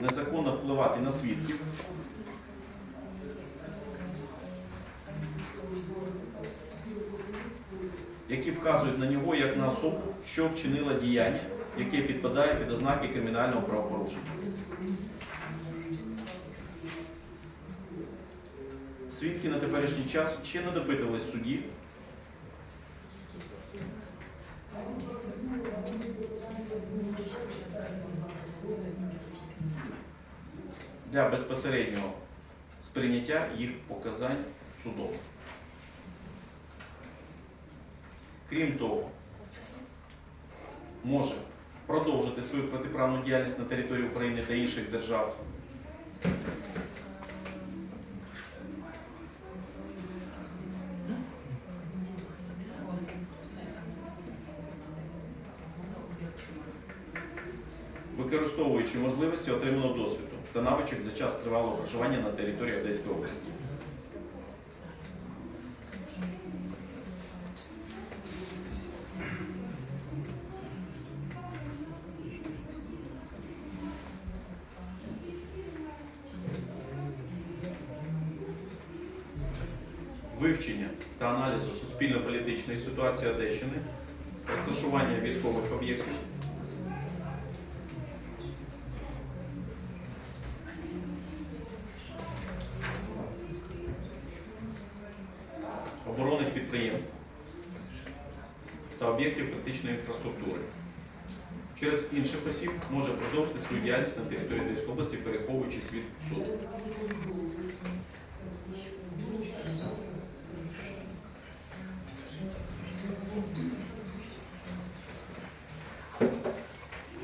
незаконно впливати на свідків, які вказують на нього як на особу, що вчинила діяння, яке підпадає під ознаки кримінального правопорушення. Свідки на теперішній час ще не допитувались в суді. Для безпосереднього сприйняття їх показань судом. Крім того, може продовжити свою протиправну діяльність на території України та інших держав. використовуючи можливості отриманого досвіду та навичок за час тривалого проживання на території Одеської області. Вивчення та аналізу суспільно-політичної ситуації Одещини, розташування військових об'єктів, оборонних підприємств та об'єктів критичної інфраструктури. Через інших осіб може продовжити свою діяльність на території Одеської області, переховуючись від суду.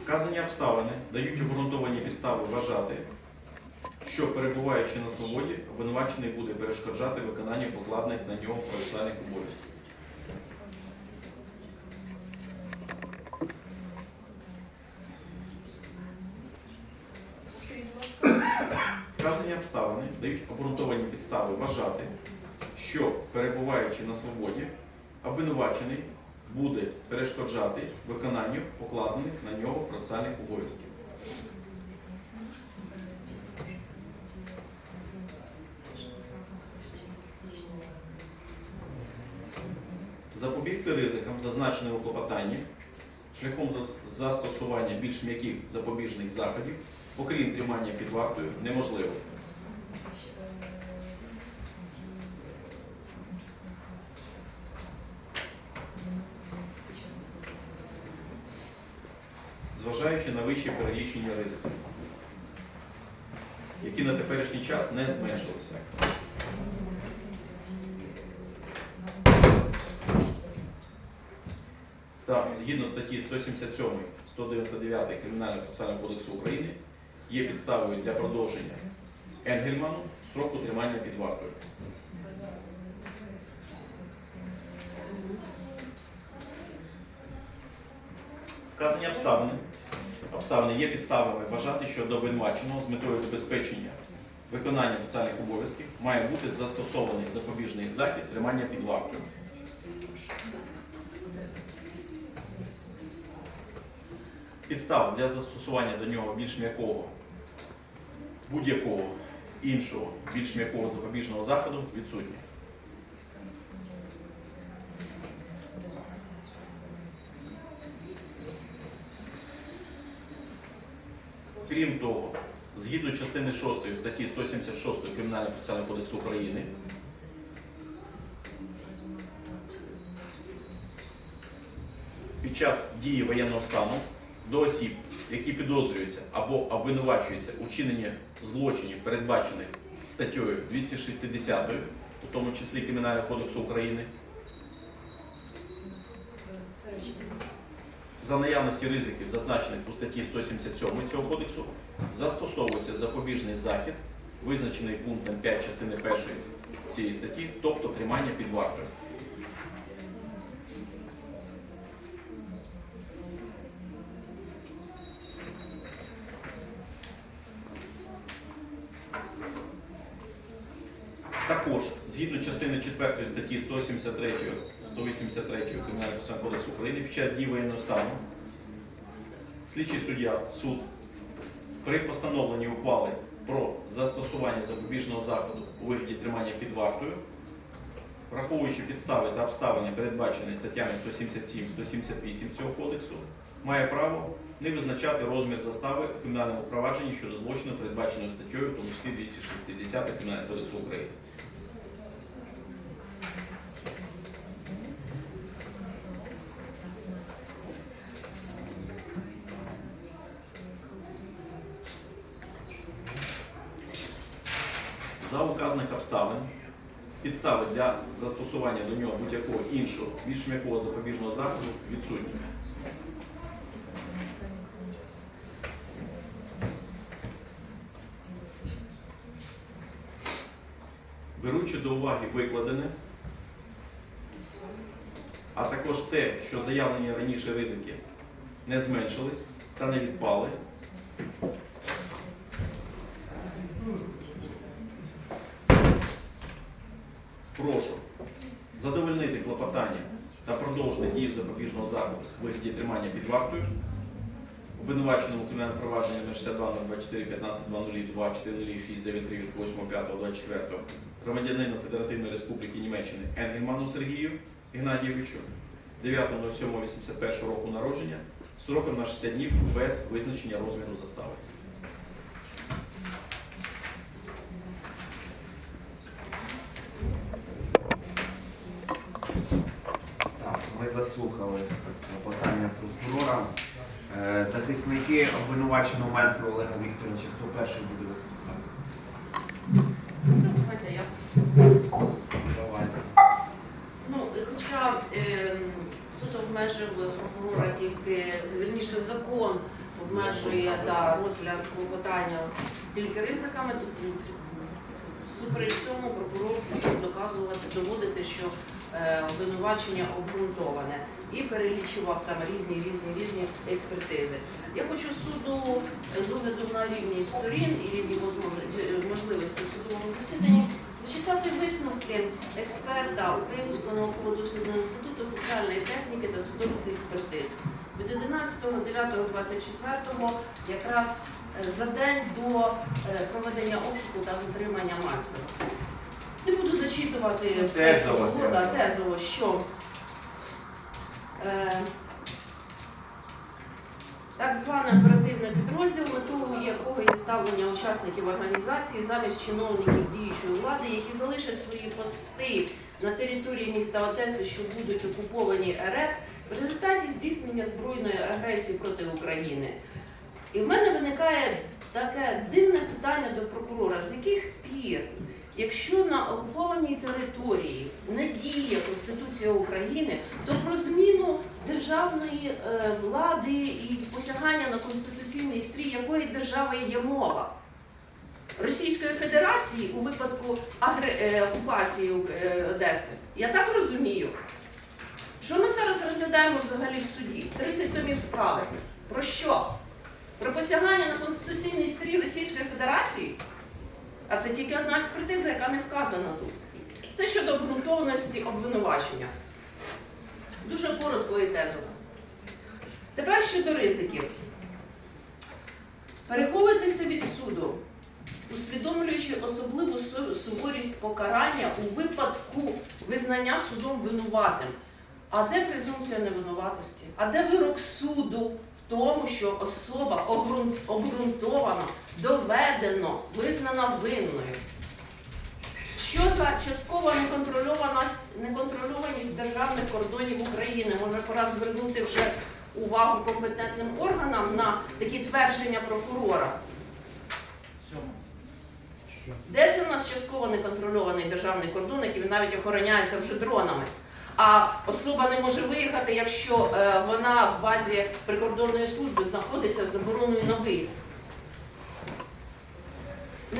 Вказані обставини дають обґрунтовані підстави вважати, що перебуваючи на свободі, обвинувачений буде перешкоджати виконанню покладених на нього процесуальних обов'язків. Вказані обставини дають обґрунтовані підстави вважати, що перебуваючи на свободі, обвинувачений буде перешкоджати виконанню покладених на нього процесуальних обов'язків. Запобігти ризикам, зазначеним у клопотанні, шляхом застосування більш м'яких запобіжних заходів, окрім тримання під вартою, неможливо. Зважаючи на вищі перелічені ризики, які на теперішній час не зменшилися. Так, згідно статті 177 199 Кримінального процесуального кодексу України є підставою для продовження Енгельману строку тримання під вартою. Вказані обставини. Обставини є підставами вважати, що до обвинуваченого з метою забезпечення виконання спеціальних обов'язків має бути застосований запобіжний захід тримання під вартою. Підстав для застосування до нього більш м'якого будь-якого іншого більш м'якого запобіжного заходу відсутні. Крім того, згідно частини 6 статті 176 Кримінального процесуального кодексу України, під час дії воєнного стану до осіб, які підозрюються або обвинувачуються у вчиненні злочинів, передбачених статтею 260, у тому числі Кримінального кодексу України, за наявності ризиків, зазначених у статті 177 цього кодексу, застосовується запобіжний захід, визначений пунктом 5 частини 1 цієї статті, тобто тримання під вартою. Також, згідно частини 4 статті 173, 183 Кримінального кодексу України, під час дії воєнного стану слідчий суддя, суд При постановленні ухвали про застосування запобіжного заходу у вигляді тримання під вартою, враховуючи підстави та обставини, передбачені статтями 177-178 цього кодексу, має право не визначати розмір застави у кримінальному провадженні щодо злочину, передбаченого статтею, в тому числі 260 Кримінального кодексу України. За указаних обставин підстави для застосування до нього будь-якого іншого більш м'якого запобіжного заходу відсутні. Беручи до уваги викладене, а також те, що заявлені раніше ризики не зменшились та не відпали, прошу задовольнити клопотання та продовжити дію запобіжного заходу у вигляді тримання під вартою обвинуваченому кримінальному провадженні номер 62 24 15 20 2 4 6 9 3 від 8 5 24 громадянину Федеративної Республіки Німеччини Енгельману Сергію Геннадійовичу 9.07.81 року народження сроком на 60 днів без визначення розміру застави. Ми заслухали клопотання прокурора. Е, Захисники обвинуваченого Мальцева Олега Вікторовича, хто перший буде виступати? Давайте я. Давайте. Ну, хоча е, суд обмежив прокурора тільки, вірніше закон обмежує да, розгляд клопотання тільки ризиками, то м, цьому прокурор пішов доказувати, доводити, що обвинувачення обґрунтоване і перелічував там різні різні різні експертизи. Я хочу суду е, з огляду на рівність сторін і рівні е, можливості в судовому засіданні зачитати висновки експерта Українського науково-дослідного інституту соціальної техніки та судових експертиз від 11.09.24 якраз е, за день до е, проведення обшуку та затримання Мальцева. Зачитувати все, що було, да, тезово. що е, так званий оперативний підрозділ, метою якого є ставлення учасників організації замість чиновників діючої влади, які залишать свої пости на території міста Одеси, що будуть окуповані РФ, в результаті здійснення збройної агресії проти України. І в мене виникає таке дивне питання до прокурора: з яких пір, якщо на окупованій території не діє Конституція України, то про зміну державної е, влади і посягання на конституційний стрій якої держави є мова? Російської Федерації у випадку е, окупації е, Одеси. Я так розумію. Що ми зараз розглядаємо взагалі в суді? 30 томів справи. Про що? Про посягання на конституційний стрій Російської Федерації? А це тільки одна експертиза, яка не вказана тут. Це щодо обґрунтованості обвинувачення. Дуже коротко і тезово. Тепер щодо ризиків. Переховуйтеся від суду, усвідомлюючи особливу суворість покарання у випадку визнання судом винуватим. А де презумпція невинуватості? А де вирок суду в тому, що особа обґрунт- обґрунтовано, доведено, визнана винною? Що за часткова неконтрольованість, неконтрольованість державних кордонів України? Може, пора звернути вже увагу компетентним органам на такі твердження прокурора? Де це в нас частково неконтрольований державний кордон, який навіть охороняється вже дронами? А особа не може виїхати, якщо е, вона в базі прикордонної служби знаходиться з забороною на виїзд.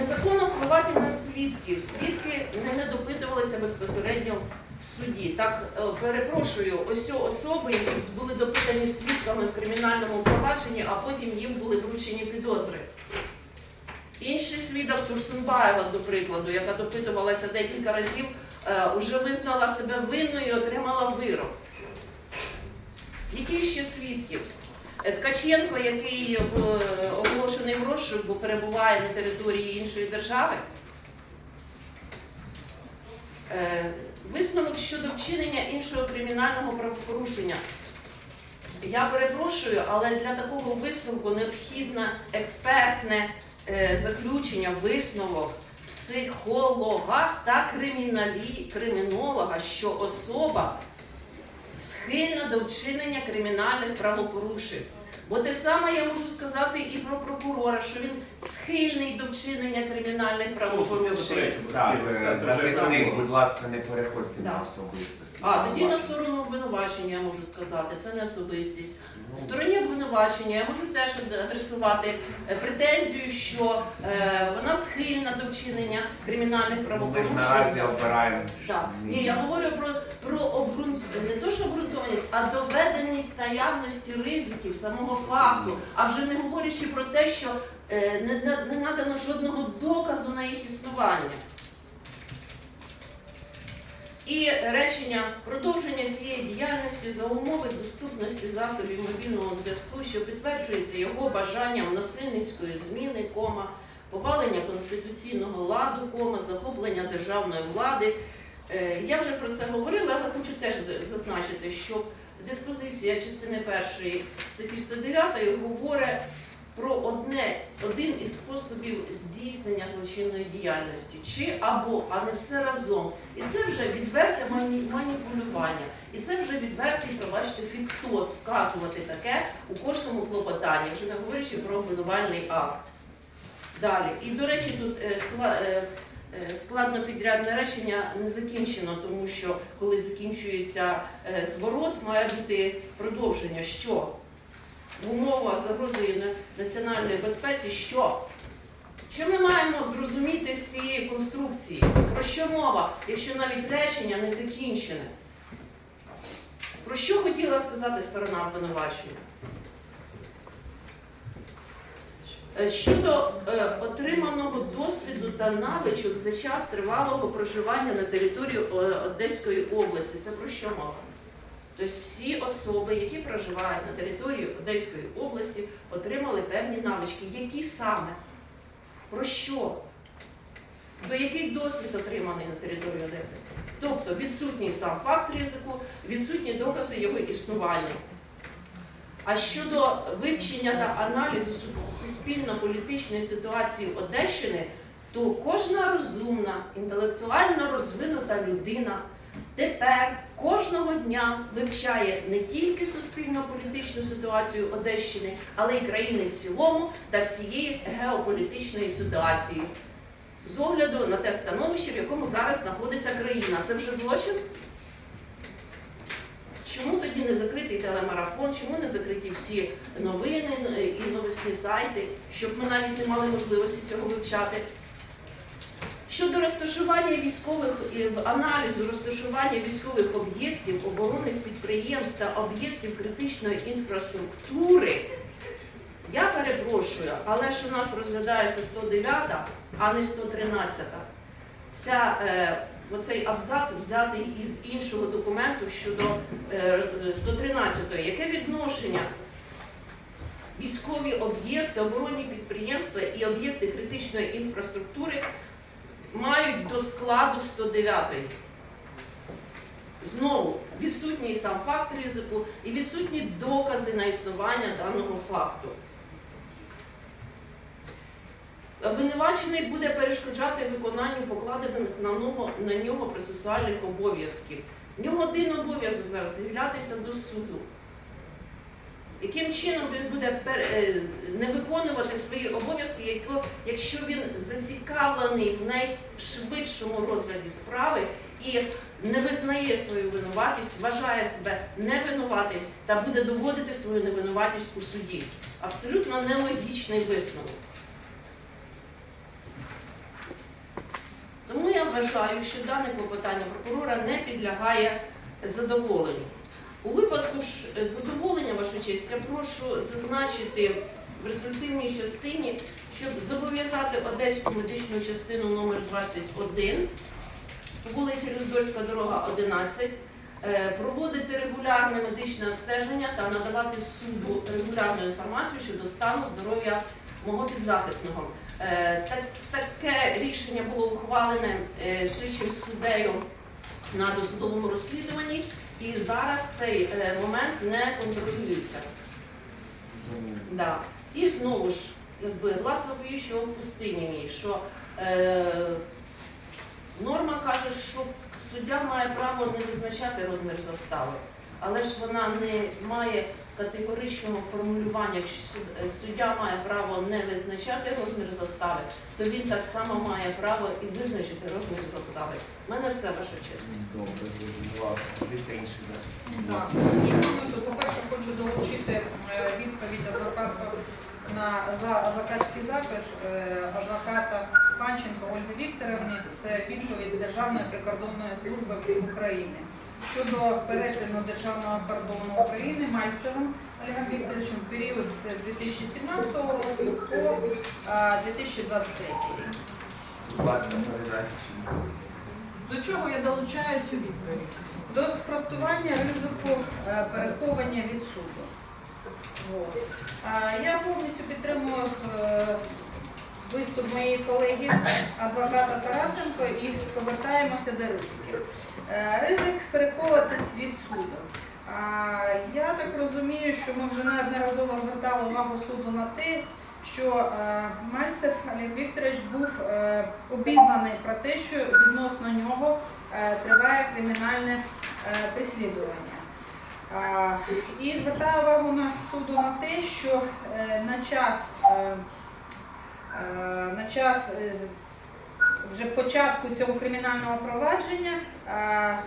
Незаконно впливати на свідків. Свідки не, допитувалися безпосередньо в суді. Так, е, перепрошую, ось особи які були допитані свідками в кримінальному провадженні, а потім їм були вручені підозри. Інший свідок Турсунбаєва, до прикладу, яка допитувалася декілька разів, е, вже визнала себе винною і отримала вирок. Які ще свідки? Ткаченко, який е, оголошував в розшук, бо перебуває на території іншої держави. Е, Висновок щодо вчинення іншого кримінального правопорушення. Я перепрошую, але для такого висновку необхідне експертне е, заключення, висновок психолога та криміналі, кримінолога, що особа схильна до вчинення кримінальних правопорушень. Бо те саме я можу сказати і про прокурора, що він схильний до вчинення кримінальних правопорушень. Так, е, захисник, будь ласка, не переходьте на особистості. А тоді на сторону обвинувачення я можу сказати, це не особистість. В стороні обвинувачення я можу теж адресувати е, претензію, що е, вона схильна до вчинення кримінальних Ну, Ми правопорушень. наразі обираємо. Так. Ні, я говорю про, то, що обґрунтованість, а доведеність наявності ризиків самого факту. А вже не говорячи про те, що е, не, не, надано жодного доказу на їх існування. І речення продовження цієї діяльності за умови доступності засобів мобільного зв'язку, що підтверджується його бажанням насильницької зміни, кома, повалення конституційного ладу, кома, захоплення державної влади. Е, Я вже про це говорила, але хочу теж зазначити, що диспозиція частини першої статті 109 говорить про одне, один із способів здійснення злочинної діяльності, чи або, а не все разом. І це вже відверте мані- маніпулювання. І це вже відвертий, пробачте, фіктоз вказувати таке у кожному клопотанні, вже не говорячи про обвинувальний акт. Далі. І, до речі, тут е, е, складно підрядне речення не закінчено, тому що коли закінчується е, зворот, має бути продовження. Що? В умовах загрози національної безпеці, що? Що ми маємо зрозуміти з цієї конструкції? Про що мова, якщо навіть речення не закінчене? Про що хотіла сказати сторона обвинувачення? Е, Щодо е, отриманого досвіду та навичок за час тривалого проживання на території е, Одеської області, це про що мова? Тобто всі особи, які проживають на території Одеської області, отримали певні навички. Які саме? Про що? До який досвід отриманий на території Одеси? Тобто відсутній сам факт ризику, відсутні докази його існування. А щодо вивчення та аналізу суспільно-політичної ситуації Одещини, то кожна розумна, інтелектуально розвинута людина тепер кожного дня вивчає не тільки суспільно-політичну ситуацію Одещини, але й країни в цілому та всієї геополітичної ситуації. З огляду на те становище, в якому зараз знаходиться країна. Це вже злочин? Не закритий телемарафон, чому не закриті всі новини е, і новосні сайти, щоб ми навіть не мали можливості цього вивчати? Щодо розташування військових аналізу розташування військових об'єктів, оборонних підприємств та об'єктів критичної інфраструктури, я перепрошую, але ж у нас розглядається 109, а не 113. Ця, е, оцей абзац взятий із іншого документу щодо е, 113. Яке відношення військові об'єкти, оборонні підприємства і об'єкти критичної інфраструктури мають до складу 109-ї. Знову відсутній сам факт ризику і відсутні докази на існування даного факту. Обвинувачений буде перешкоджати виконанню покладених на нього, на нього процесуальних обов'язків. В нього один обов'язок зараз з'являтися до суду. Яким чином він буде е, не виконувати свої обов'язки, якщо він зацікавлений в найшвидшому розгляді справи і не визнає свою винуватість, вважає себе невинуватим та буде доводити свою невинуватість у суді? Абсолютно нелогічний висновок. Тому я вважаю, що дане клопотання прокурора не підлягає задоволенню. У випадку ж е, задоволення, ваша честь, я прошу зазначити в результативній частині, щоб зобов'язати Одеську медичну частину номер 21 по вулиці Люздорська дорога 11 е, проводити регулярне медичне обстеження та надавати суду регулярну інформацію щодо стану здоров'я мого підзахисного. Е, так- Таке рішення було ухвалене е, слідчим суддею на досудовому розслідуванні, і зараз цей е, момент не контролюється. Да. І знову ж, якби глас вопиющого в пустині, що е, норма каже, що суддя має право не визначати розмір застави, але ж вона не має категоричного формулювання. Якщо е, суддя має право не визначати розмір застави, то він так само має право і визначити розмір застави. У мене все ваша честь. Добре. Позиція інших захисників. По-перше, хочу долучити е, відповідь адвоката на за адвокатський запит е, адвоката Панченко Ольги Вікторівни. Це відповідь з Державної прикордонної служби України щодо перетину державного кордону України Мальцевим Олегом Вікторовичем в період з 2017 року по е, 2023 рік. Будь ласка, передайте. До чого я долучаю цю відповідь? До спростування ризику е, переховання від суду. Я повністю підтримую е, виступ моєї колеги, адвоката Тарасенко, і повертаємося до ризиків. Е, Ризик переховуватись від суду. Я так розумію, що ми вже неодноразово звертали увагу суду на те, що е, Мальцев Олег Вікторович був обізнаний про те, що відносно нього триває кримінальне переслідування. А, І звертаю увагу на суду на те, що е, на час, е, е, на час вже початку цього кримінального провадження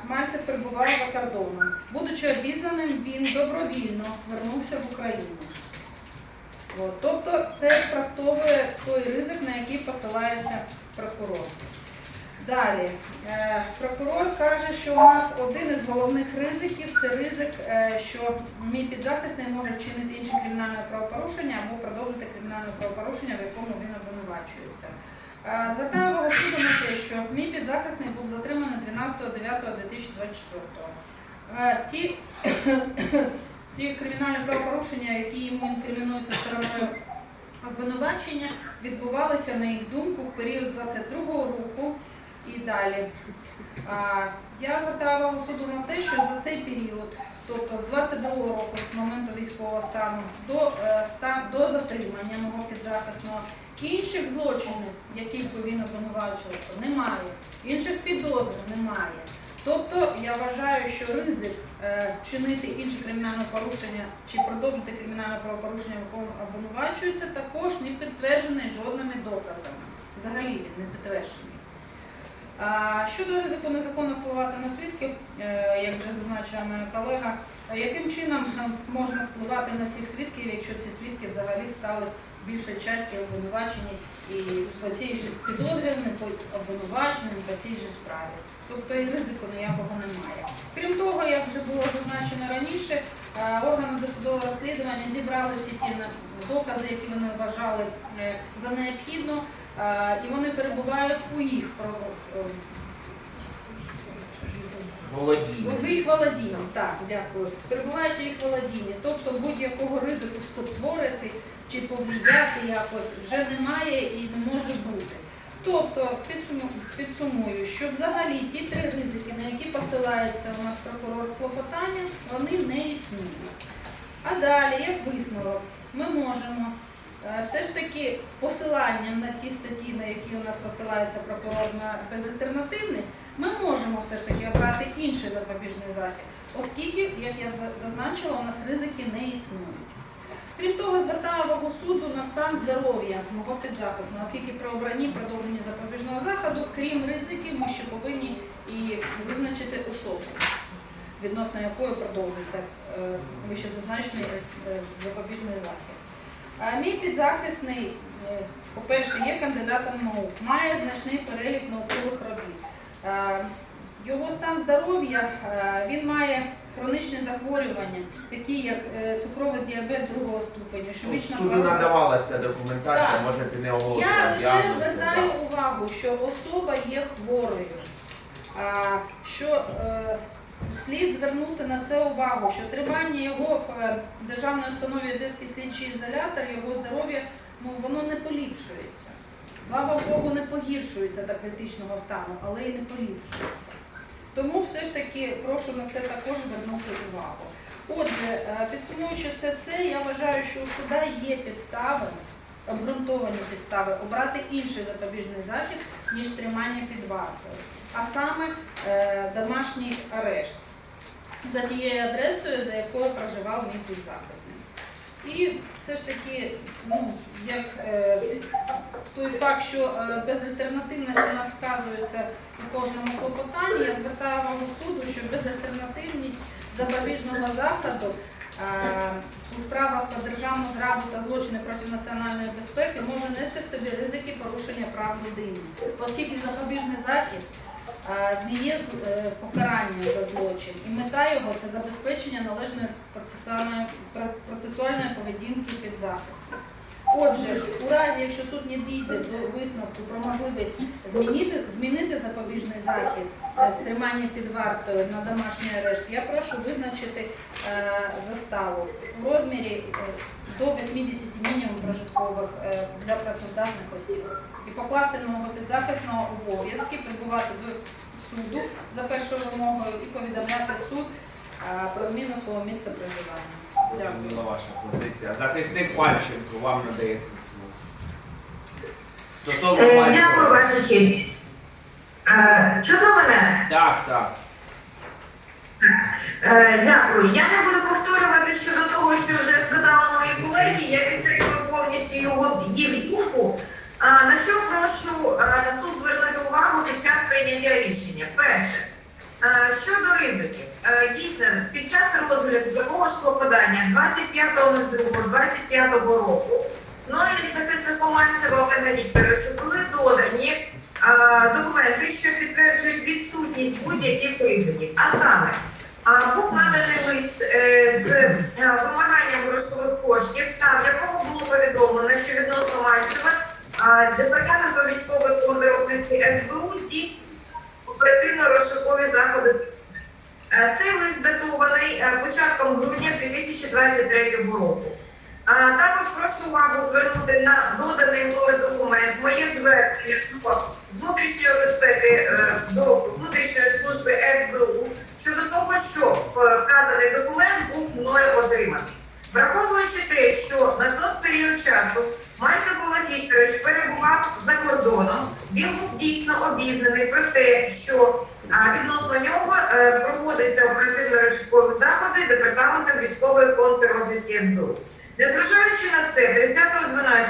Мальцев перебував за кордоном. Будучи обізнаним, він добровільно вернувся в Україну. Тобто це спростовує той ризик, на який посилається прокурор. Далі, е, прокурор каже, що у нас один із головних ризиків це ризик, е, що мій підзахисний може вчинити інше кримінальне правопорушення або продовжити кримінальне правопорушення, в якому він обвинувачується. Е, Звертаю увагу суду на те, що мій підзахисний був затриманий 12.09.2024. Е, Ті, кримінальні правопорушення, які йому інкримінуються стороною обвинувачення, відбувалися, на їх думку, в період з 22-го року і далі. Я звертаю увагу суду на те, що за цей період, тобто з 22-го року, з моменту військового стану до, е, до затримання мого підзахисного, інших злочинів, яких би він обвинувачувався, немає. Інших підозр немає. Тобто я вважаю, що ризик е, вчинити інше кримінальне порушення чи продовжити кримінальне правопорушення, якому обвинувачується, також не підтверджений жодними доказами. Взагалі він не підтверджений. Щодо ризику незаконно впливати на свідків, е, як вже зазначила моя колега, е, яким чином е, можна впливати на цих свідків, якщо ці свідки взагалі стали більшою часті обвинувачені і по цій же підозрюваним, обвинуваченим по цій же справі. Тобто і ризику ніякого немає. Крім того, як вже було зазначено раніше, органи досудового розслідування зібрали всі ті докази, які вони вважали за необхідно, і вони перебувають у їх Володіння. в їх володінні. Так, дякую. Перебувають у їх володінні. Тобто будь-якого ризику спотворити чи повлияти якось вже немає і не може бути. Тобто, підсумую, що взагалі ті три ризики, на які посилається у нас прокурор клопотання, вони не існують. А далі, як висновок, ми можемо все ж таки з посиланням на ті статті, на які у нас посилається прокурор на безальтернативність, ми можемо все ж таки обрати інший запобіжний захід, оскільки, як я зазначила, у нас ризики не існують. Крім того, звертаю увагу суду на стан здоров'я мого підзахисного, оскільки при обранні продовження запобіжного заходу, крім ризиків, ми ще повинні і визначити особу, відносно якої продовжується е, вище зазначений е, запобіжний захід. Мій підзахисний, е, по-перше, є кандидатом наук, має значний перелік наукових робіт. Е, Його стан здоров'я, е, він має хронічні захворювання, такі як цукровий діабет другого ступеня, щомічна Суду хвороба. надавалася документація, Так. можете не Я лише звертаю увагу, що особа є хворою, а, що е, слід звернути на це увагу, що тримання його в е, державній установі Одеський слідчий ізолятор, його здоров'я, ну воно не поліпшується. Слава Богу, не погіршується до критичного стану, але і не поліпшується. Тому все ж таки прошу на це також звернути увагу. Отже, е, підсумуючи все це, я вважаю, що у суда є підстави, обґрунтовані підстави обрати інший запобіжний захід, ніж тримання під вартою, а саме домашній арешт за тією адресою, за якою проживав мій підзахисник. І все ж таки, ну, як е, той факт, що е, безальтернативність у нас вказується у кожному клопотанні, я звертаю увагу суду, що безальтернативність запобіжного заходу е, у справах про державну зраду та злочини проти національної безпеки може нести в собі ризики порушення прав людини, оскільки запобіжний захід е, не є е, покаранням за злочин, і мета його це забезпечення належної процесуальної, поведінки підзахисних. Отже, у разі, якщо суд не дійде до висновку про можливість змінити, змінити запобіжний захід е, з тримання під вартою на домашній арешт, я прошу визначити е, заставу у розмірі е, до 80 мінімум прожиткових для працездатних осіб. І покласти на мого підзахисного обов'язки прибувати до суду за першою вимогою і повідомляти суд про зміну свого місця проживання. Дякую. Ваша позиція. Захисник Пальченко, вам надається слово. Стосовно Е. Дякую, ваша честь. Е, Чутно мене? Так, так. Е, Дякую. Я не буду повторювати щодо того, що вже сказали мої колеги. Я підтримую повністю його їх думку. А, на що прошу е, суд звернути увагу під час прийняття рішення? Перше, щодо ризиків. Е, Дійсно, під час розгляду такого ж клопотання 25.02.25 року мною від захисником Мальцева Олега Вікторовича були додані е, документи, що підтверджують відсутність будь-яких ризиків. А саме, був наданий лист е, з е, вимаганням грошових коштів, та в якому було повідомлено, що відносно Мальцева а, департаментом військової контррозвідки СБУ здійснюється оперативно-розшукові заходи. Е, Цей лист датований е, початком грудня 2023 року. А, Також прошу увагу звернути на доданий мною документ моє звернення внутрішньої безпеки е, до внутрішньої служби СБУ щодо того, що е, вказаний документ був мною отриманий. Враховуючи те, що на той період часу Мальцев Олег перебував за кордоном, він був дійсно обізнаний про те, що відносно нього проводиться проводяться оперативно-розшукові заходи департаментом військової контррозвідки СБУ. Незважаючи на це, 30.12